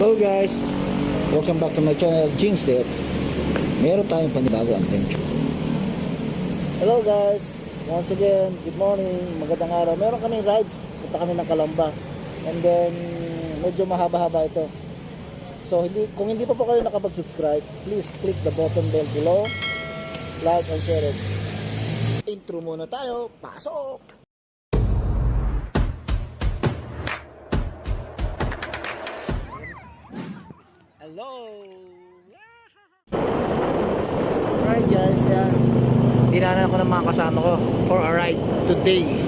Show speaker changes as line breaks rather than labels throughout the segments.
Hello guys, welcome back to my channel, Jeans Dip. Meron tayong panibago ang you. Hello guys, once again, good morning, magandang araw. Meron kaming rides, punta kami ng Kalamba. And then, medyo mahaba-haba ito. So, hindi, kung hindi pa po kayo nakapag-subscribe, please click the button bell below, like and share it. Intro muna tayo, pasok! Hello! Alright guys, yan. Dinanan ako ng mga kasama ko for a ride today.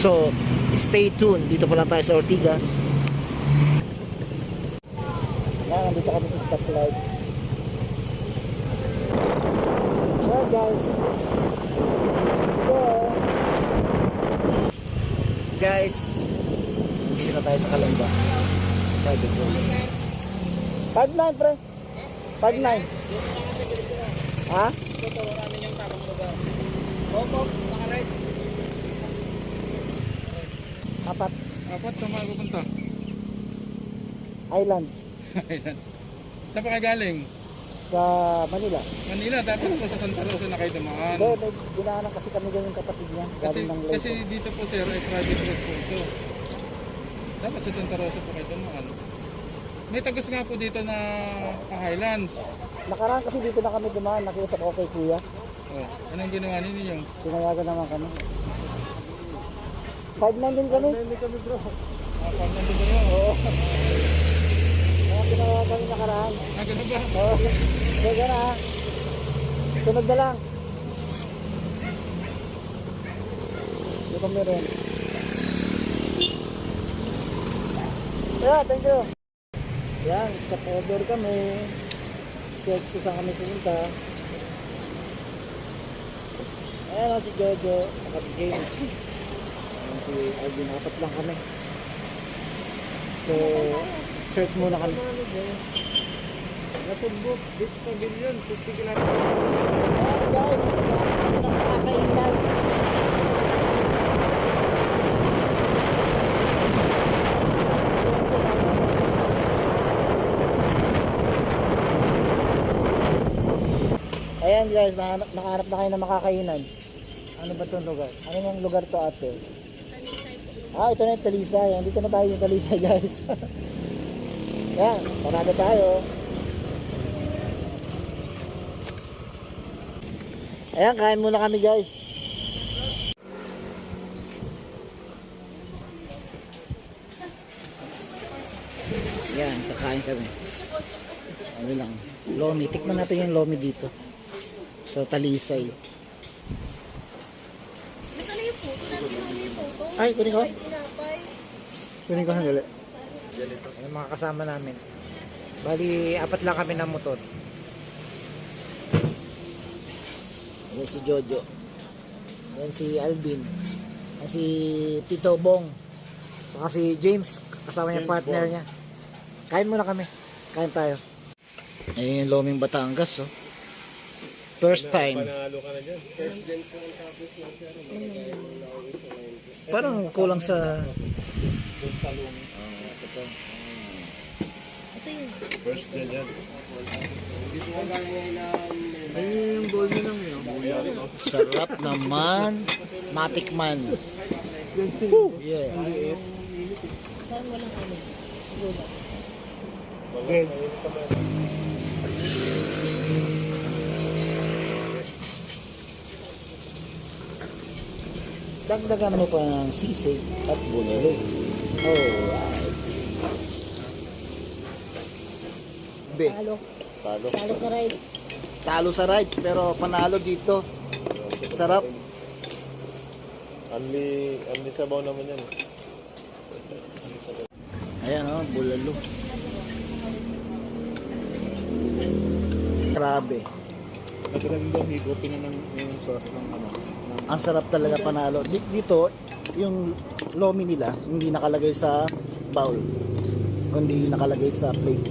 So, stay tuned. Dito pa lang tayo sa Ortigas. Yan, nandito kami sa stoplight. Alright guys. Go! Guys, dito na tayo sa Kalamba. Sabi ko. 5-9 pre. 5-9. Ha? Apat.
Apat sa mga pupunta.
Island.
Saan pa ka galing?
Sa Manila.
Manila, dapat po sa Santa Rosa na kayo dumaan.
Hindi, may dinaanan kasi kami ganyan kapatid niya.
Kasi, kasi dito po sir, ay private road po ito. Dapat sa Santa Rosa po kayo dumaan. May tagos nga po dito na Highlands.
Nakaraan kasi dito na kami dumaan. Nakiusap ako kay kuya.
Oh, anong ginawa ninyo?
Pinayagan naman kami. 5-9 din kami. 5-9 kami bro.
Ah, pag nandun ba yun?
Oo. Kaya pinayagan kami nakaraan.
Ah, ganun ba?
Oo. Kaya na ha. Sunod na lang. Dito kami rin. Yeah, thank you. Yan, stop over kami. Ko saan kami pumunta. Ayan si Jojo, saka si James. Ayan si Alvin, apat lang kami. So, search muna kami.
Nasubok, Beach Pavilion, 50 kilometers.
Ayan guys, kami Ayan guys, nakahanap, nakahanap na kayo ng makakainan. Ano ba itong lugar? Ano yung lugar to ate? Ah, ito na yung Talisay. Ayan, dito na tayo yung Talisay guys. Ayan, parada tayo. Ayan, kain muna kami guys. Ayan, kakain kami. Ano lang, lomi. Tikman natin yung lomi dito. Sa Talisay.
Nasaan yung photo? Nandito yung photo?
Ay, kunin ko. Kunin ko sandali. Ayan, mga kasama namin. Bali, apat lang kami ng motor. Ayan si Jojo. Ayan si Alvin. Ayan si Tito Bong. Saka si James, kasama niya partner niya. Kain muna kami. Kain tayo. Ayun yung Loming Batangas, oh. First time. Parang kulang sa...
Ito yung
Sarap naman. Matikman. Woo! Yeah.
saan walang ano.
Dagdagan mo pa ng sisig at bulalo. Alright. Be,
Talo.
talo.
Talo sa ride.
Talo sa ride, pero panalo dito. Sarap.
Anli, anli sabaw naman yan.
Ayan o, oh, bulalo. Grabe.
Nagdagan daw higopin na ng yung sauce ng ano.
Ang sarap talaga panalo. Di- Dito, yung lomi nila, hindi nakalagay sa bowl. Kundi nakalagay sa plate.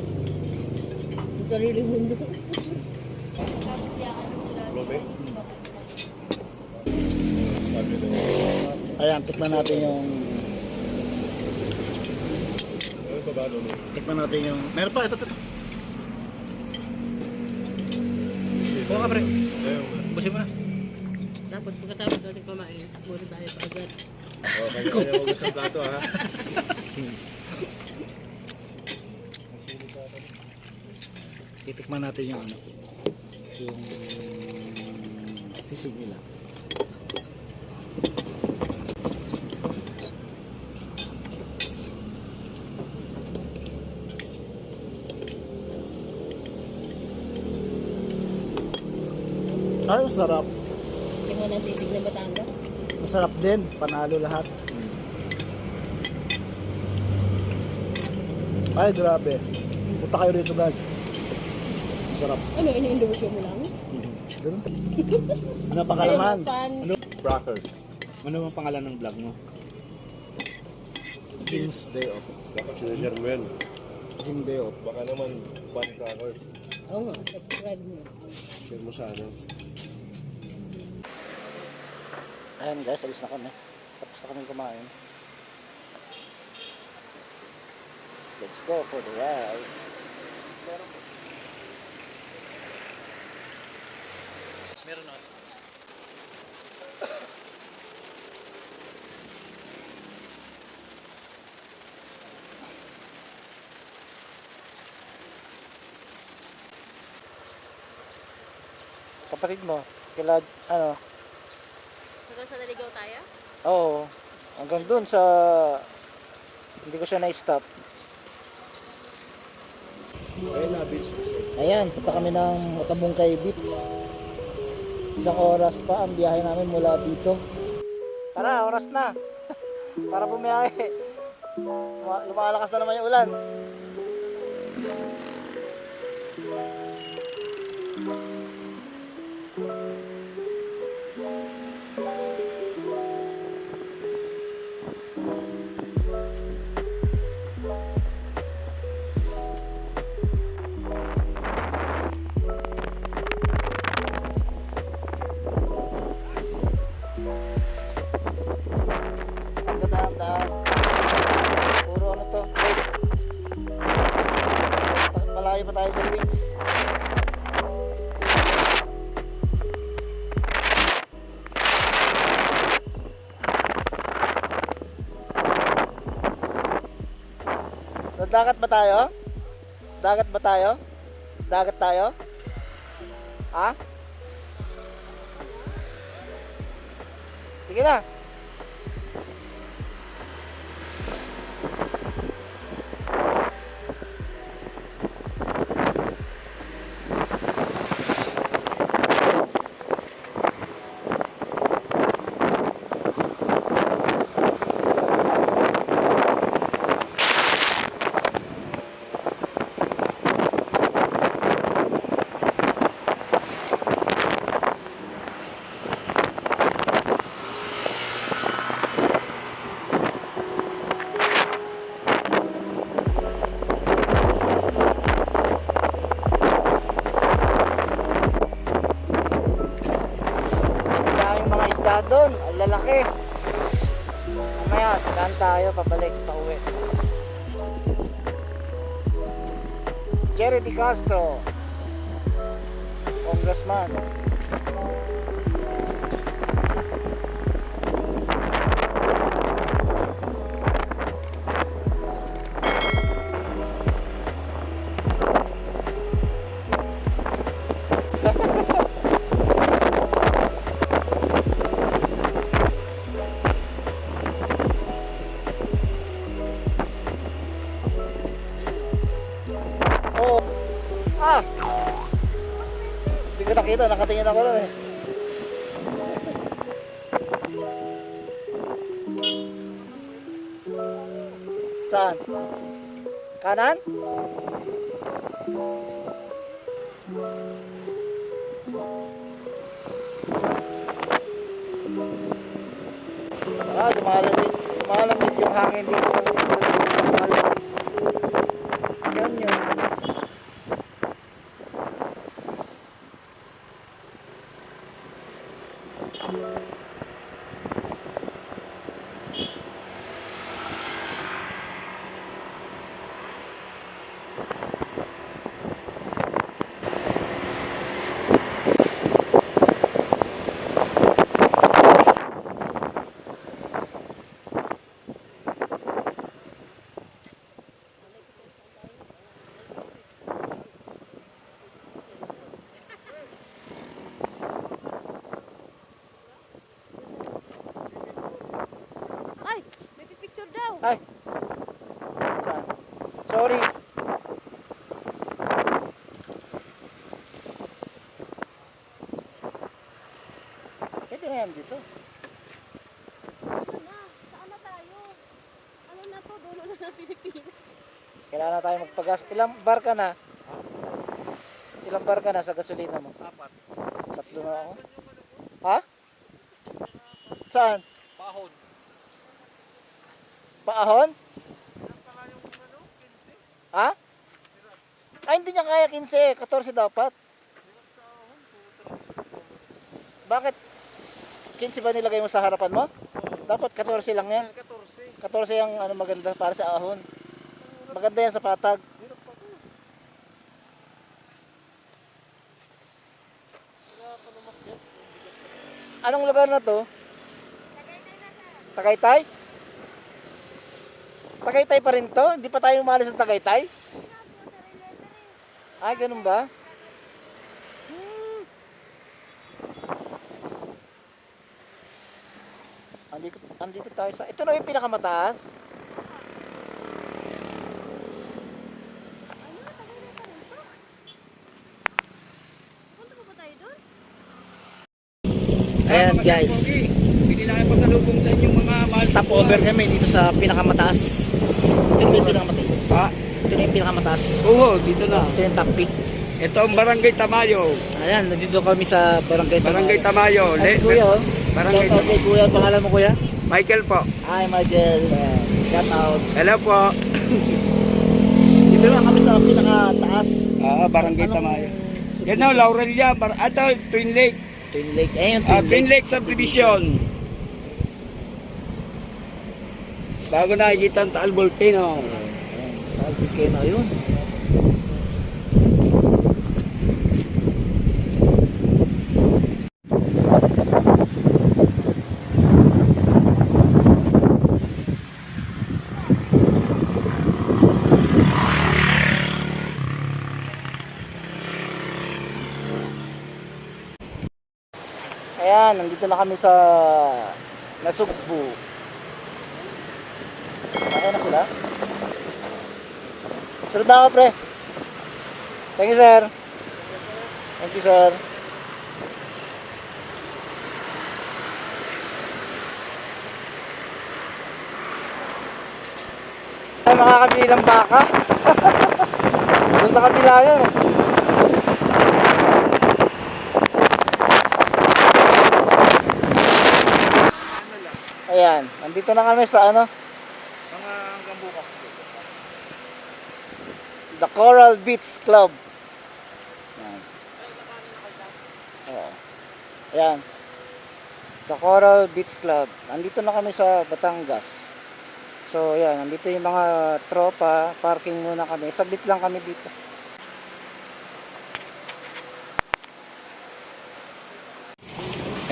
Sarili mundo.
Ayan, tikman natin yung
Ano.
Tikman natin yung... Meron pa, ito, ito. Buka ka, pre. Busin mo na.
Tapos pagkatapos natin kumain, takbo na tayo pa agad.
Oh, kanya-kanya hugas ng plato ha.
Titikman natin yung ano. Yung... Tisig nila. Ay, masarap.
Tingnan ng sisig na Batangas.
Masarap din. Panalo lahat. Ay, grabe. Punta kayo rito, guys. Masarap.
Ano, ini-endorse mo lang?
Ganun. ano pa kalaman?
Ayun, fan.
Ano? Crackers. Ano ang pangalan ng vlog mo?
Jim's Day Off.
Dapat sinashare mo yan.
Jim Day Off.
Baka naman, pan crackers.
Oo nga, subscribe mo.
Share mo sa ano.
Ayan guys, alis na kami. Tapos na kami kumain. Let's go for the ride. Meron na. Kapatid mo, kila, ano,
Hanggang sa naligaw tayo?
Oo. Hanggang dun sa... Hindi ko siya na-stop. Ayan, punta kami ng Matabungkay Beach. Isang oras pa ang biyahe namin mula dito. Tara, oras na. Para bumiyahe. Luma- Lumalakas na naman yung ulan. Ang tayo? Dagat ba tayo? Dagat tayo? Ha? Sige na. Tayo. Pabalik. Pauwi. Jerry Di Castro. Congressman. Nakita, nakatingin ako ron eh. Saan? Kanan? Ah, lumalamig. Lumalamig yung hangin dito sa lumalamig. Ganyan. Ay. Saan? Sorry. Pwede na yan dito.
Ano na? Saan na tayo? Ano na to? Dulo na ng Pilipinas.
Kailangan na tayo magpagas. Ilang bar ka na? Ilang bar ka na sa gasolina mo?
Apat.
Tatlo na ako. Ha? Saan?
Pahon.
Paahon? Ha? Ay, hindi niya kaya 15. 14 dapat. Bakit? 15 ba nilagay mo sa harapan mo? Dapat 14 lang yan.
14.
14 yung ano maganda para sa ahon. Maganda yan sa patag. Anong lugar na to? Tagaytay? Tagaytay pa rin to? Hindi pa tayo umalis ng Tagaytay? Ay, ganun ba? Andito, tayo sa... Ito na yung pinakamataas. Ayan guys,
Pinilayan pa sa lubong sa inyong mga
stop over kami dito sa pinakamataas. Ito na yung pinakamataas.
Ha?
Ito na yung pinakamataas.
Oo, dito na.
Ito yung top peak.
Ito ang Barangay Tamayo.
Ayan, nandito kami sa barangay.
Barangay Tamayo.
Ay, si
Le-
Kuya, oh.
Barangay
kay Kuya. Pangalan mo, Kuya?
Michael po.
Hi, Michael. Uh, shout out.
Hello po.
Dito lang kami sa pinakataas.
Ah, Barangay
Anong
Tamayo. Yan o, Laurelia. Bar Ato, Twin Lake.
Twin Lake. Ayan yung
Ah,
Twin
Twin
Lake.
Lake Subdivision. Bago nakikita ang Taal Volcano.
Ayan, Taal Volcano yun. Ayan, nandito na kami sa Nasugbu. Okay na sila? Sunod na ako, pre. Thank you, sir. Thank you, sir. Ay, makakabili ng baka. Doon sa kabila yun. eh. Ayan, nandito na kami sa ano,
Mga hanggang bukas.
The Coral Beach Club. Ayan. Oo. Ayan. The Coral Beach Club. Nandito na kami sa Batangas. So, ayan. Nandito yung mga tropa. Parking muna kami. Saglit lang kami dito.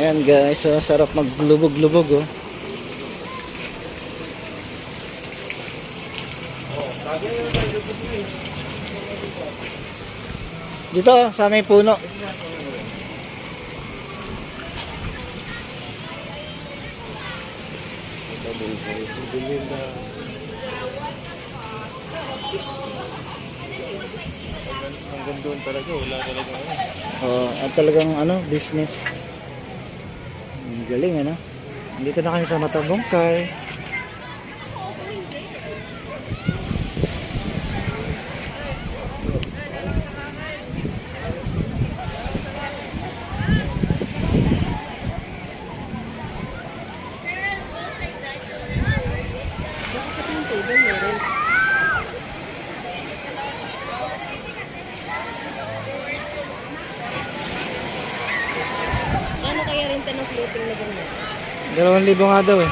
Ayan guys. So, sarap maglubog-lubog oh. Dito, sa may puno.
Hanggang doon talaga, wala talaga.
Oh, at talagang ano, business. Ang galing ano. Dito na kami sa Matabongkay.
Kaya rin tanong floating na ganyan?
Dalawang libo nga daw eh.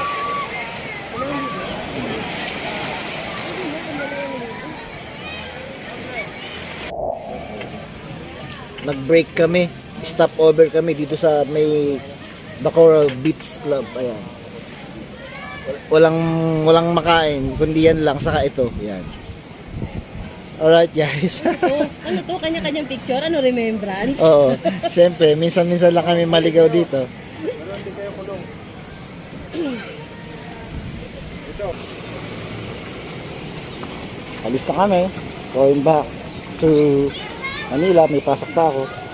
Nag-break kami. Stop over kami dito sa may The Coral Beach Club. Ayan. Walang walang makain, kundi yan lang saka ito. Yan. Alright guys.
Ano, ano, to? Kanya-kanyang picture? Ano remembrance?
Oo. Siyempre, minsan-minsan lang kami maligaw dito. Alis na kami. Going back to Manila. May pasok pa ako.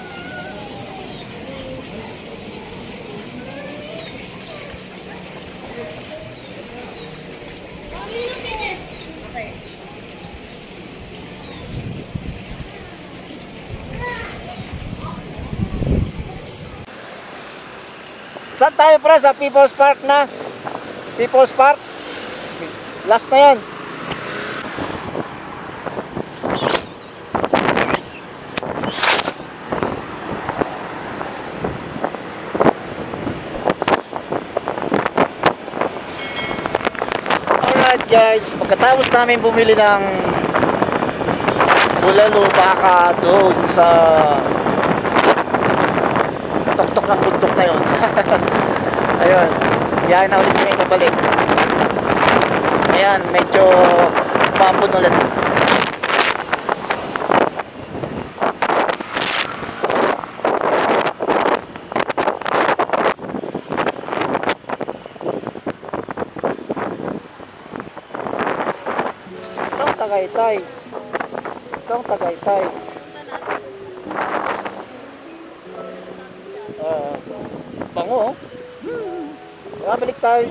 Tayo pre? Sa People's Park na? People's Park? Last na yan. Alright guys, pagkatapos namin bumili ng bulalo baka doon sa tuktok ng tuktok na yun. Ayun, biyahe na ulit kami pabalik. Ayan, medyo pampun ulit.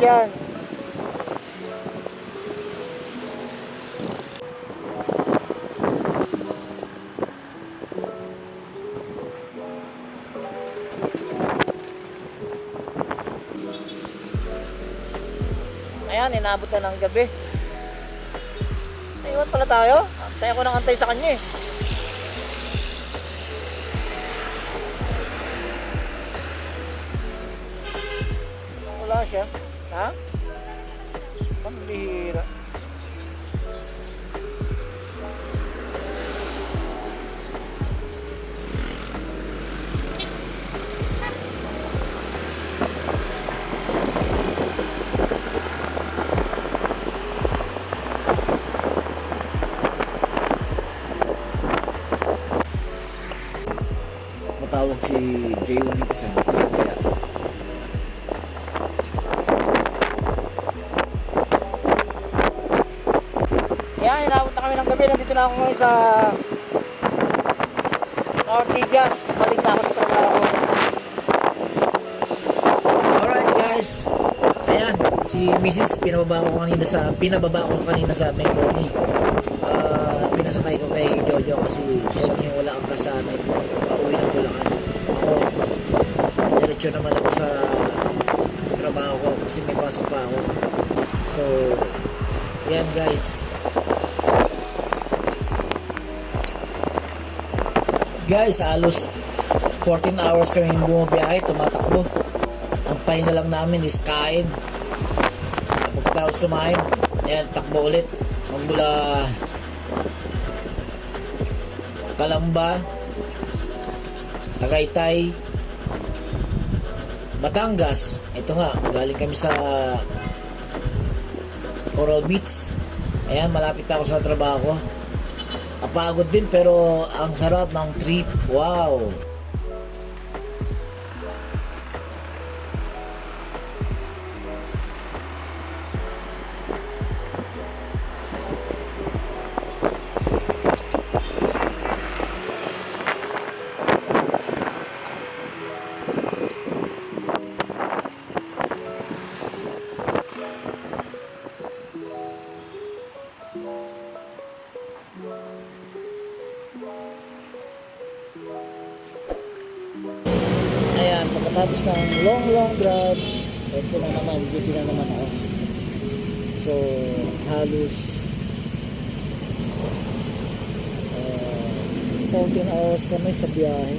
Dyan. Ayan, inabot na ng gabi. Naiwan pala tayo. Antay ako ng antay sa kanya eh. Wala siya. Si J1 yung isa. Kaya. Yan, inabot na kami ng gabi. Nandito na ako ngayon sa Ortigas. Balik na ako sa trabaho. Alright guys. Ayan, si Mrs. pinababa ko kanina sa pinababa ko kanina sa Megoni. Ah, pinasakay ko kay Jojo kasi siya lang yung wala ang kasama. Pauwi ng Bulacan. Ako, diretso naman ako sa trabaho ko kasi may pasok pa ako. So, yan guys. Guys, halos 14 hours kami bumabiyahe, tumatakbo. Ang pahinga lang namin is kain. Pagkatapos kumain, ayan, takbo ulit. Ang mula Kalamba, Tagaytay, Batangas. Ito nga, galing kami sa Coral Beach. Ayan, malapit ako sa trabaho ko. Kapagod din pero ang sarap ng trip. Wow! Long long drive, ito na naman, duty na naman ako. So, halos uh, 14 hours kami sa biyahe.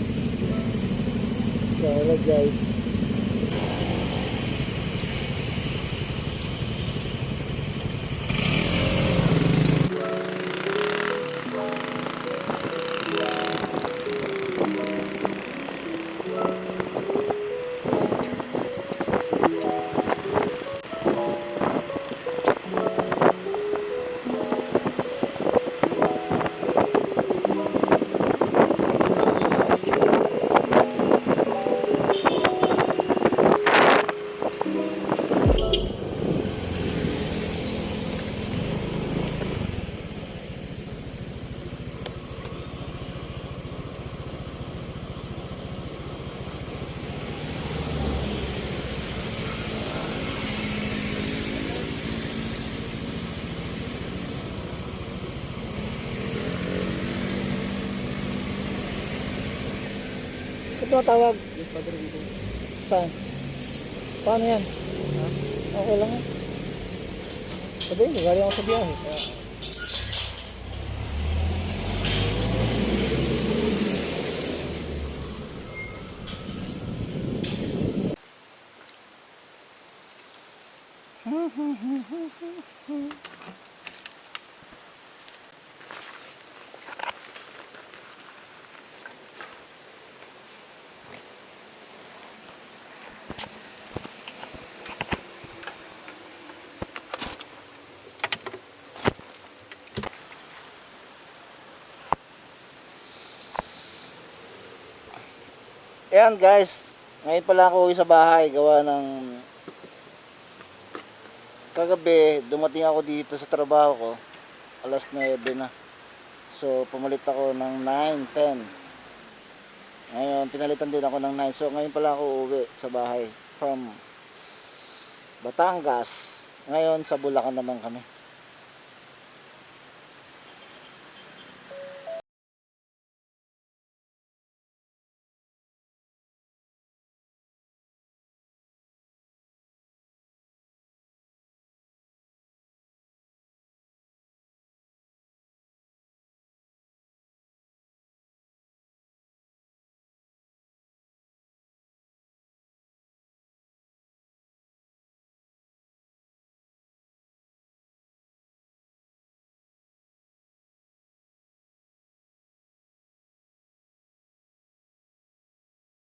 So, alright guys. Ito tumatawag. Saan? Paano yan? Okay lang yan. Sabi, galing ako sa biyahe. Ayan guys, ngayon pala ako sa bahay gawa ng kagabi dumating ako dito sa trabaho ko. Alas 9 na. So pumalit ako ng 9, 10 ngayon pinalitan din ako ng 9 so ngayon pala ako uwi sa bahay from Batangas. Ngayon sa Bulacan naman kami